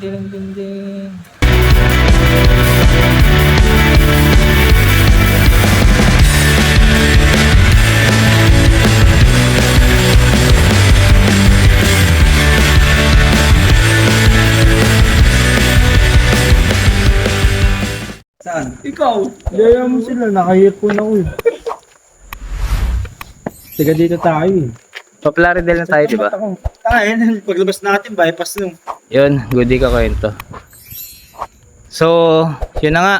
ding, ding, ding. Saan? Ikaw. Gaya mo sila, naka-earphone ako eh. Tiga dito tayo eh. Pa-Plaridel na tayo, di ba? Ah, yun. Paglabas natin, bypass nung. Yun, goodie ka kwento. So, yun na nga.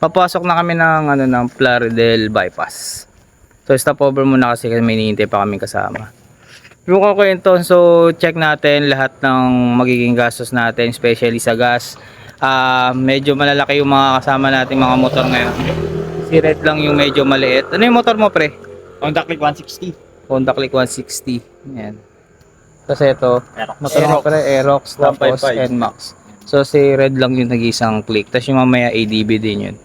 Papasok na kami ng ano ng Plaridel bypass. So, stop over muna kasi may hinihintay pa kami kasama. Yung kwento, so check natin lahat ng magiging gastos natin, especially sa gas. Ah, medyo malalaki yung mga kasama nating mga motor ngayon. Si Red lang yung medyo maliit. Ano yung motor mo, pre? Honda Click 160. Honda Click 160. Yan. Kasi ito, Aerox. motor mo pala Aerox tapos 155. NMAX. So si Red lang yung nag-isang click. Tapos yung mamaya ADB din yun.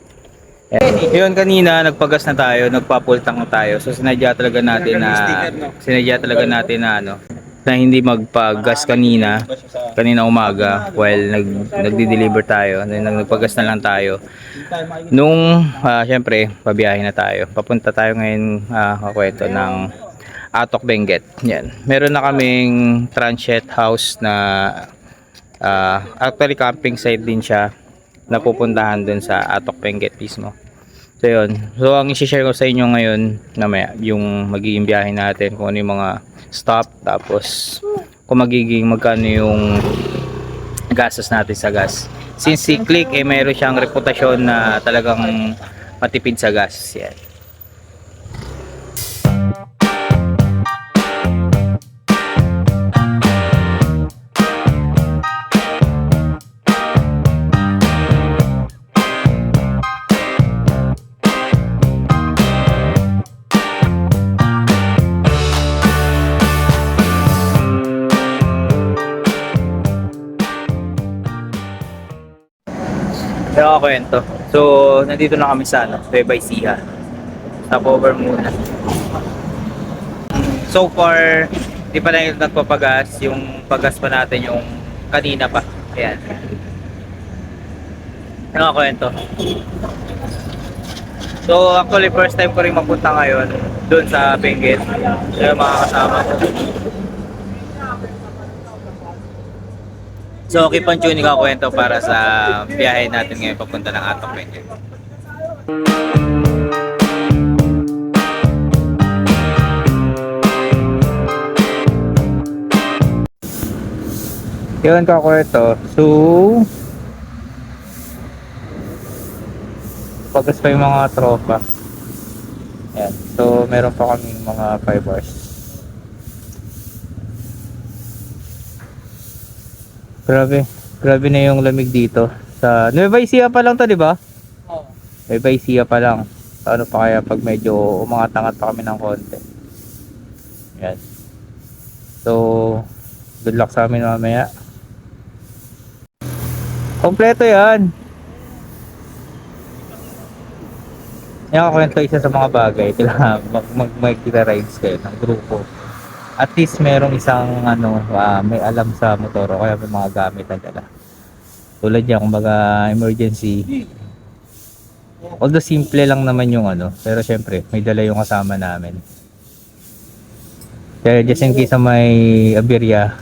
Yan. Yun kanina nagpagas na tayo, nagpapultang na tayo. So sinadya talaga natin na sinadya talaga natin na ano na hindi magpagas kanina kanina umaga while nag nagdi-deliver tayo then nag- nagpagas na lang tayo nung ah, syempre pabiyahe na tayo papunta tayo ngayon ah, kakwento ng Atok Benguet. Yan. Meron na kaming transient house na ah, actually camping site din siya na pupuntahan dun sa Atok Benguet mismo. So yun. So ang isi-share ko sa inyo ngayon namaya yung magiging biyahe natin kung ano yung mga stop tapos kung magiging magkano yung gastos natin sa gas. Since si Click eh meron siyang reputasyon na talagang matipid sa gas. Yan Kaya ako kwento. So, nandito na kami sa ano, Nueva Ecija. Stopover muna. So far, di pa yung nagpapagas. Yung pagas pa natin yung kanina pa. Ayan. Ano kwento? So, actually, first time ko rin mapunta ngayon doon sa Benguet. Kaya mga kasama ko. So, keep on tuning ako kwento para sa biyahe natin ngayon papunta ng Atok Benguet. Yun ka kwento. So, pagas pa yung mga tropa. Yan. So, meron pa kaming mga 5 hours. Grabe. Grabe na yung lamig dito. Sa Nueva Ecija pa lang to, di ba? Oo. Nueva Ecija pa lang. Ano pa kaya pag medyo umangat-angat pa kami ng konti. Yan. So, good luck sa amin mamaya. Kompleto yan. Yan ako kwento isa sa mga bagay. Kailangan mag, mag, mag rides kayo ng grupo. At least merong isang ano, ah, may alam sa motor o kaya may mga gamit na dala. Tulad yan, kumbaga emergency. Although simple lang naman yung ano, pero syempre may dala yung kasama namin. Kaya just in case may aberya,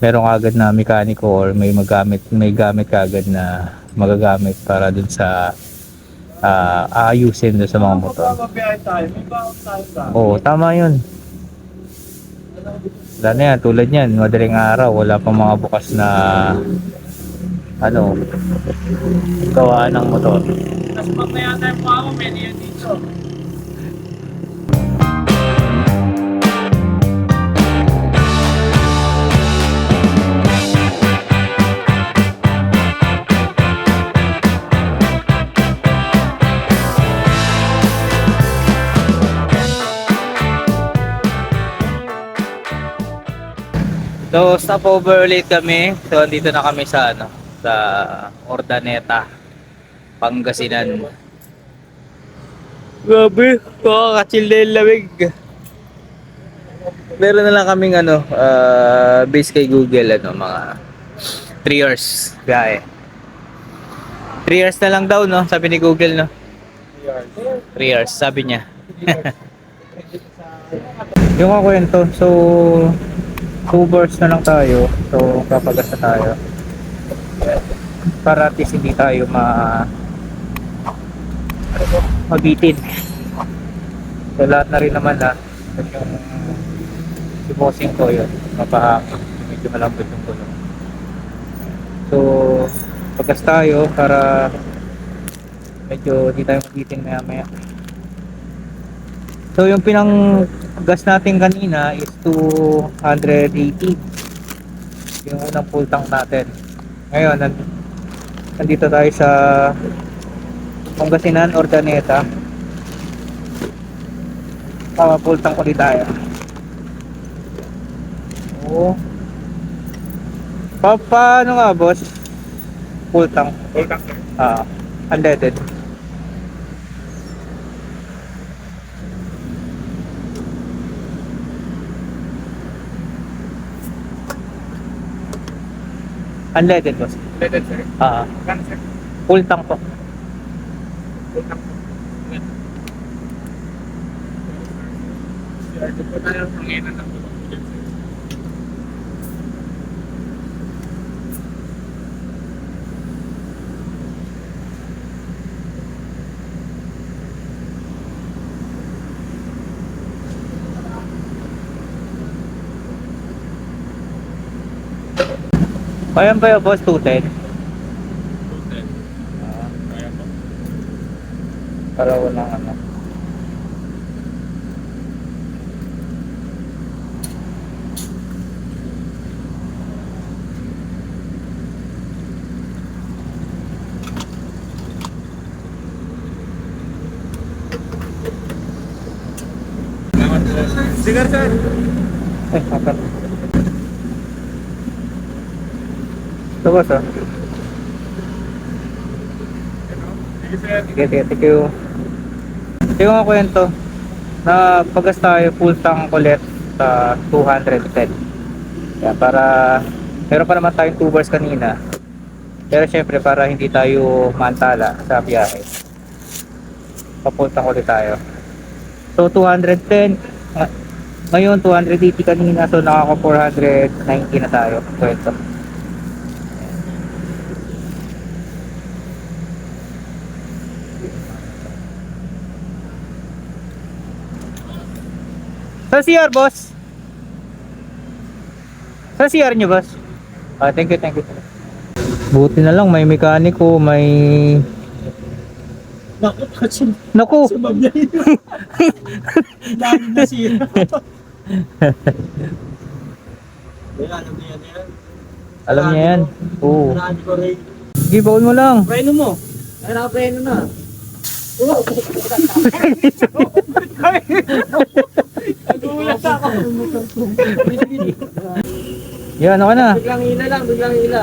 meron agad na mekaniko or may magamit may gamit kagad na magagamit para dun sa ah, aayusin dun sa mga motor. Oo, tama yun. Wala na yan, tulad yan, madaling araw, wala pang mga bukas na ano, gawaan ng motor. Tapos mamaya tayo pa ako, may dito. So, stopover ulit kami. So, andito na kami sa ano, sa Ordaneta, Pangasinan. Grabe, nakaka-chill na yung lamig. Meron na lang kaming ano, uh, base kay Google, ano, mga 3 years biyahe. 3 years na lang daw, no? Sabi ni Google, no? 3 years, sabi niya. yung kwento, so, two birds na lang tayo. So, papagas na tayo. Para at least hindi tayo ma mabitin. So, lahat na rin naman na yung si bossing ko yun, mapahangin. Medyo malambot yung gulong. So, pagas tayo para medyo di tayo magiting maya maya. So, yung pinang gas natin kanina is 280. Yung unang full tank natin. Ngayon, nan- nandito tayo sa Pangasinan, Ordaneta. Ah, full tank ulit tayo. Oo. Pa paano nga, boss? Full tank. Full tank. Ah, unleaded. Unleaded, boss. Leaded sir. Ah, Gan sir. full tank po. Full tank. Ito po tayo ang panginan ng tulong. Kaya ba yung boss 210? Ah, Kaya po. para walang ano. Sigar sir. Eh, apat. Boss ah. Sige. Sige, sige, thank you. Yung mga kwento na pagas tayo full tank ulit sa 210. Yan, para meron pa naman tayong 2 bars kanina. Pero syempre para hindi tayo mantala sa biyahe. Papunta ulit tayo. So 210 nga- ngayon 280 kanina so nakaka 490 na tayo. Kwento. Sa CR, boss? Sa CR nyo, boss? Ah, thank you, thank you. Buti na lang, may mekaniko, may... Naku, kasi Naku! sumab na yun. Dami na siya. Alam niya yan. Alam niya yan. Oo. Marami ko rin. Sige, baon mo lang. Preno mo. Ay, naka-preno na. Nagulat ako. Yan, ano ka na? Biglang hila lang, biglang hila.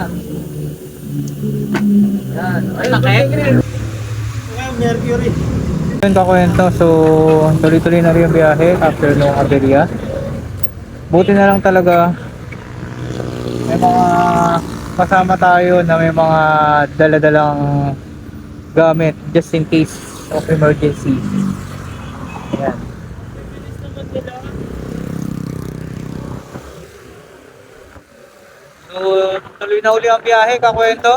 Yan. Ay, laki. Ngayon, Mercury. Yun kakwento, so tuloy-tuloy na rin yung biyahe after nung aberya. Buti na lang talaga may mga kasama tayo na may mga daladalang gamit just in case of emergency. Ayan. So, tuloy na uli ang biyahe, kakwento.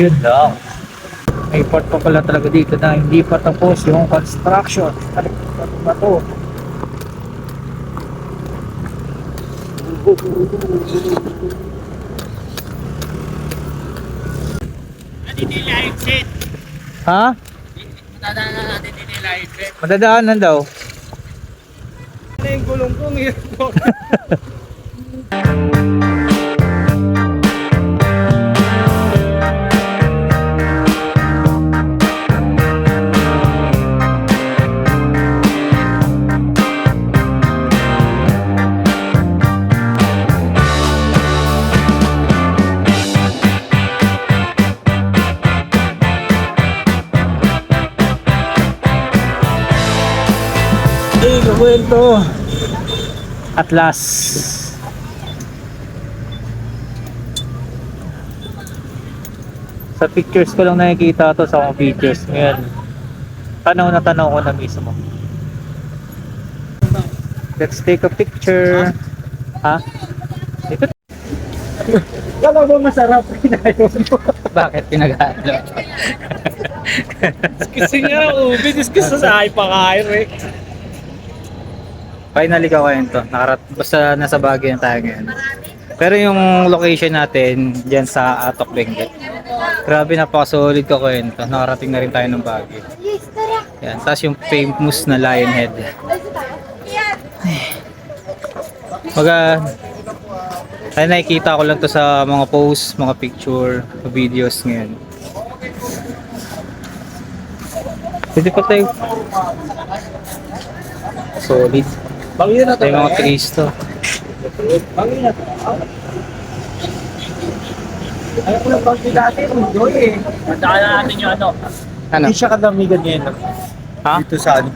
Yun lang. May part pa pala talaga dito na hindi pa tapos yung construction. Ano ba to? Ha? Madadaanan natin din nila yung Madadaanan daw. Ano yung gulong ko ngayon? kwento. Atlas. Sa pictures ko lang nakikita to sa mga pictures. Ngayon, tanaw na tanaw ko na mismo. Let's take a picture. Ha? Ito. Wala ba masarap kinayon mo? Bakit pinag-halo? Kasi nga, ubi, discuss sa ay pakain, eh. Finally ka kwento. Nakarat basta nasa Baguio na tayo ngayon. Pero yung location natin diyan sa Atok Benguet. Grabe napaka-solid ka kwento. Nakarating na rin tayo ng Baguio. Yan, tapos yung famous na lion head. Maga ay nakikita ko lang to sa mga posts, mga picture, videos ngayon. Pwede pa tayo. Solid. Ito yung mga trees to. Bangin na to. Ayaw ko lang bangin natin, enjoy eh. Tandaan na natin yung ano. Ano? Hindi siya kadamigan ngayon. no? Ha? Dito sa ano,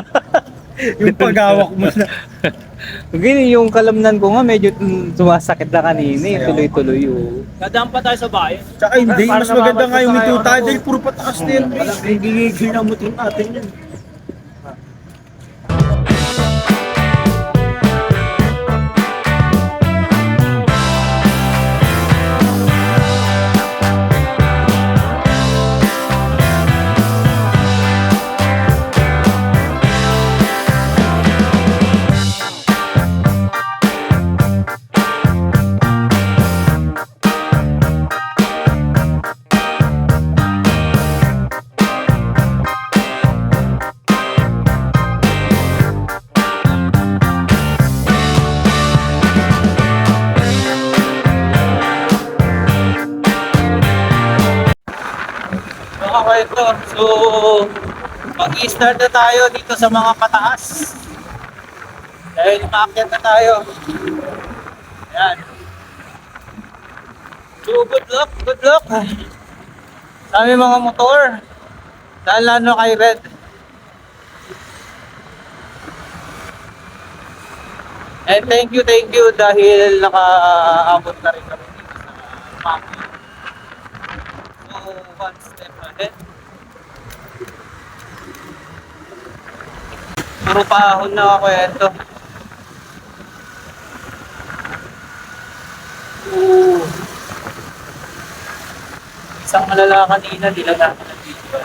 yung paghawak mo na. Gini yung kalamnan ko nga medyo sumasakit na kanina eh. Tuloy-tuloy oh. Dadaan pa tayo sa bayan. Tsaka hindi, mas maganda nga yung ito tayo ano? dahil puro patakas na yan. Gigigil na mutin natin yan. Mag-i-start na tayo dito sa mga pataas. Dahil maakyat na tayo. Ayan. So, good luck, good luck. Sa aming mga motor. Dahil lalo kay Red. And thank you, thank you dahil nakaabot na rin kami dito sa Baguio. So, one step ahead. Puro pahon na ako ito. Ooh. Isang malala kanina, di lang natin nag-video.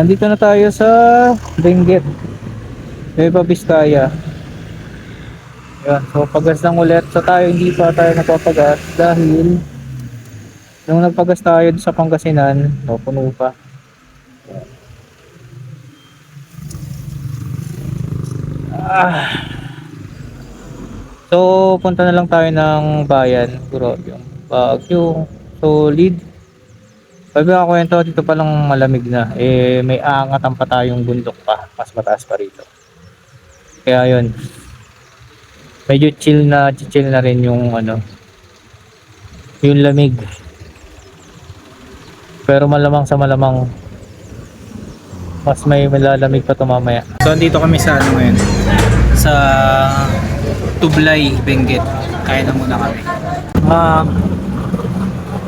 Nandito na tayo sa Benguet. Nueva Vizcaya. Yan, so pagas lang ulit. So tayo hindi pa tayo napapagas dahil nung nagpagas tayo sa Pangasinan, no, puno pa. Ah. So punta na lang tayo ng bayan, siguro yung Baguio, Solid. Sabi ako kwento dito pa lang malamig na. Eh may aangatan pa tayong bundok pa, mas mataas pa rito. Kaya yun. Medyo chill na chill na rin yung ano yung lamig. Pero malamang sa malamang mas may malalamig pa to mamaya. So andito kami sa ano ngayon sa Tublay, Benguet. Kaya na muna kami. Ah,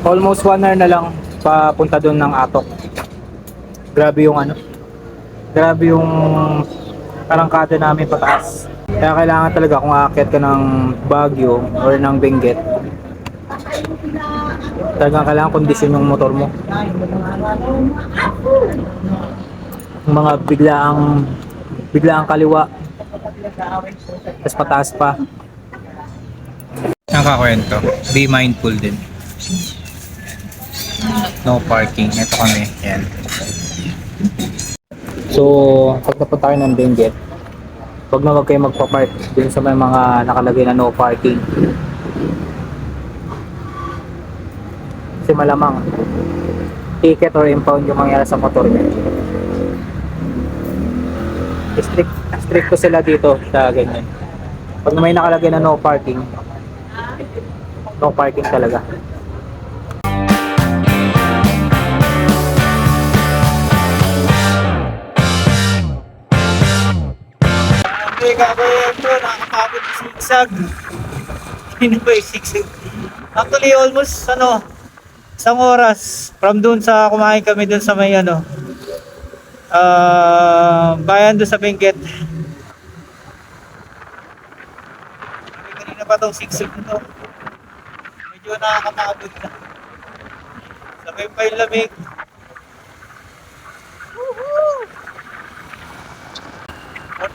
almost one hour na lang papunta doon ng Atok. Grabe yung ano. Grabe yung arangkada namin pataas. Kaya kailangan talaga kung aakyat ka ng Baguio or ng Benguet. Talagang kailangan kondisyon yung motor mo. Yung mga biglaang biglaang kaliwa. Tapos pataas pa. Nakakwento. Be mindful din. No parking. Ito kami. Yan. So, pag napunta tayo ng Benguet, wag na wag kayo magpa-park dun sa may mga nakalagay na no parking. Kasi malamang ticket or impound yung mangyari sa motor niya. Strict, strict ko sila dito sa ganyan. Pag may nakalagay na no parking, No parking talaga. Gagawin ko, nakakapagod sa sigsag. Hindi ba? Actually, almost, ano, isang oras. From doon sa, kumain kami doon sa may, ano, ah, bayan doon sa Benguet. Kanina pa itong sigsag nito. Medyo nakakapagod na. Sabay pa yung lamig.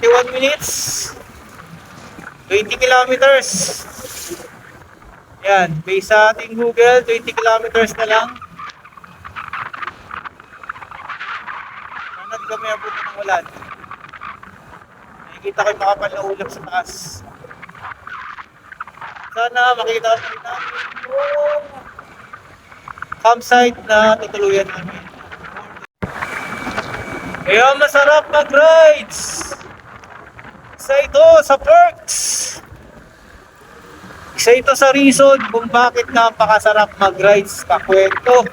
41 minutes. 20 kilometers. Yan, based sa ating Google, 20 kilometers na lang. Nanag kami puto ng ulan. Nakikita ko yung makapal na ulap sa taas. Sana makita ko rin yung campsite na tutuluyan namin. Kaya masarap mag-rides! Isa ito sa perks! Isa ito sa reason kung bakit napakasarap mag-rides kakwento.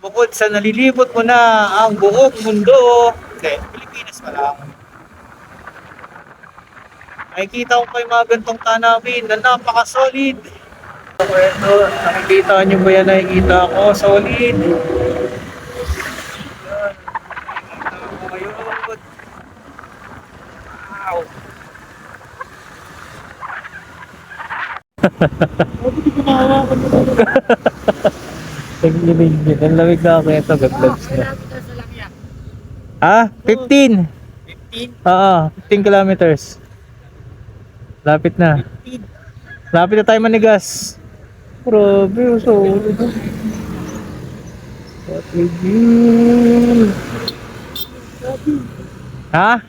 Bukod sa nalilibot mo na ang buong mundo, hindi, Pilipinas pa lang. Nakikita ko pa mga gantong tanawin na napaka-solid. Kwento, nakikita nyo ba yan nakikita ko? Solid. Yan. Nakikita ko ngayon. Wow. Ang lamig din. Ang lamig na ako ito. Gaglags na. Ah, 15. 15? Oo, 15 kilometers. Lapit na. Lapit na tayo manigas. Grabe, oh, so What we do? Ha?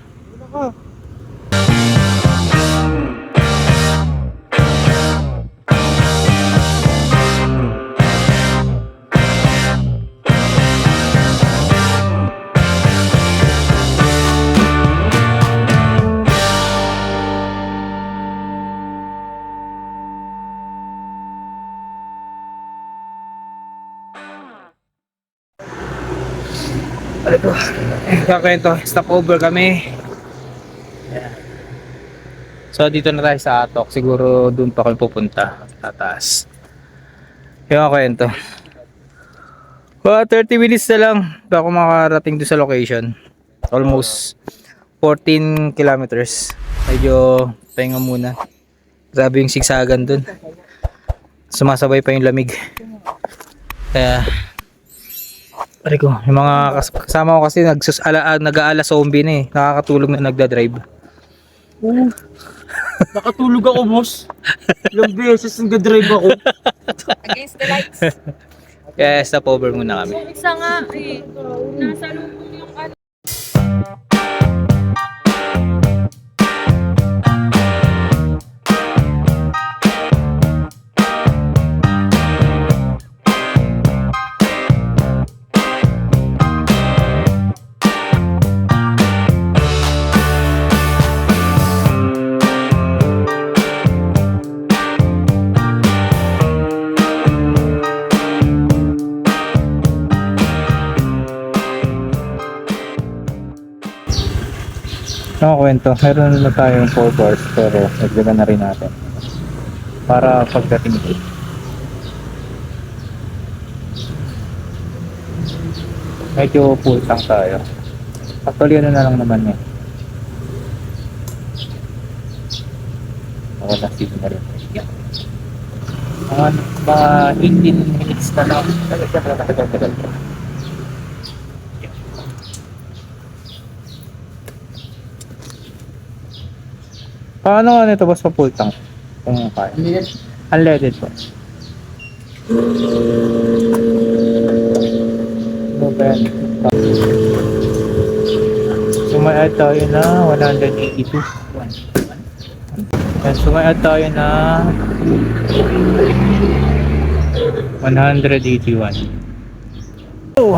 Kakwento, stop over kami. So dito na tayo sa Atok. Siguro doon pa kami pupunta. Tataas. Yung kwento. Mga 30 minutes na lang bago makarating doon sa location. Almost 14 kilometers. Medyo pahinga muna. Grabe yung sigsagan doon. Sumasabay pa yung lamig. Kaya Pare ko, yung mga kas- kasama ko kasi nagsus ala, ah, nag-aala zombie na eh. Nakakatulog na nagda-drive. Nakatulog ako, boss. Ilang beses nag-drive ako. Against the lights. Kaya stop over muna kami. Isa nga eh. Nasa loob yung ano. Ang kwento, meron na tayong 4 bars pero nagdagan na rin natin. Para pagdating dito. Medyo full tank tayo. Actually ano na lang naman eh. Wala signal. Mga, mga 18 minutes na lang. Tagal, Paano nga nito boss pa full tank? Kung kaya. Unleaded po. Ano ba yan? Sumayad tayo na 182. Yan, sumayad tayo na 181. Oh.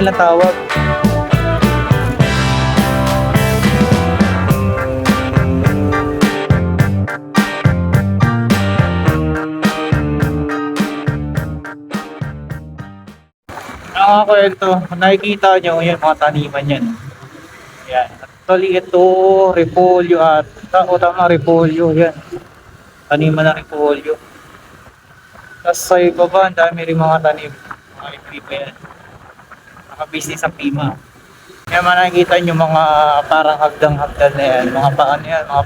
Nilang tawag. Nakakwento, nakikita nyo yung mga taniman yan. Yan. Actually, ito, repolyo at o tama, repolyo. Yan. Taniman ng repolyo. Tapos sa ibaba, ang dami rin mga tanim. Mga ipipa yan. Naka-business ang pima. Kaya man nakikita nyo mga parang hagdang-hagdan na yan. Mga paan yan. Mga,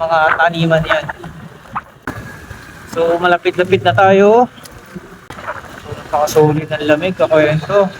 mga taniman yan. So, malapit-lapit na tayo. So, napakasulit ng lamig. Kakwento.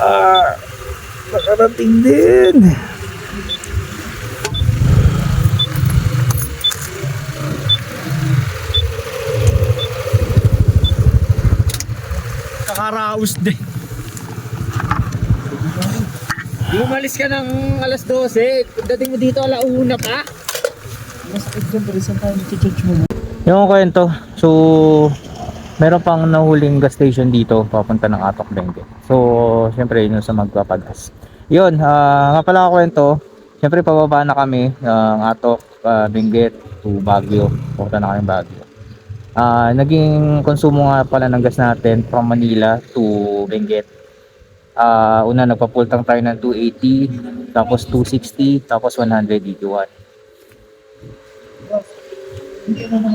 Ah, nakarating din. Nakaraos din. Di umalis ka ng alas 12. Dating mo dito alauna pa. Masakit dyan, pero saan tayo nag-charge mo? Yung kwento, so meron pang nahuling gas station dito papunta ng Atok Bengue. So, syempre yun sa magpapagas. Yun, ah nga pala kwento, syempre pababa na kami ng Atok, uh, Benguet to Baguio. Pupunta na kami Baguio. Ah, naging konsumo nga pala ng gas natin from Manila to Benguet. Ah, una nagpa-full tank tayo ng 280, tapos 260, tapos 181.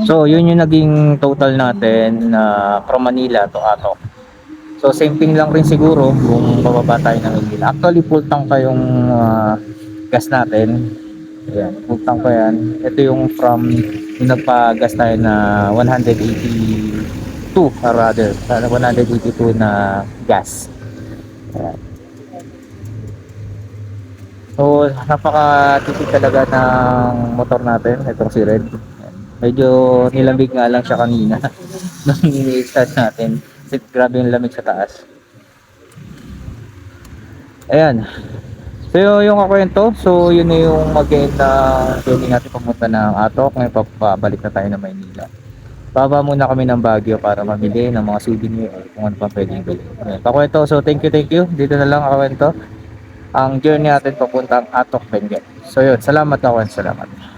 So, yun yung naging total natin na from Manila to Atok. So, same thing lang rin siguro kung bababa tayo ng Manila. Actually, full tank pa yung ah, gas natin. Ayan, full tank pa yan. Ito yung from yung nagpa-gas tayo na 182 or rather, ah, 182 na gas. Ayan. So, napaka-tipid talaga ng motor natin, itong si Red. Medyo nilamig nga lang siya kanina nung i-start natin. Kasi grabe yung lamig sa taas. Ayan. So yun yung kakwento. So yun na yung mag-end na journey natin pamunta ng Atok. Ngayon papabalik na tayo ng Maynila. Baba muna kami ng Baguio para mamili ng mga souvenir or kung ano pa pwedeng bilhin. Ayan. Kakwento. So thank you, thank you. Dito na lang kakwento. Ang journey natin papuntang Atok Benguet. So yun. Salamat kakwento. Salamat.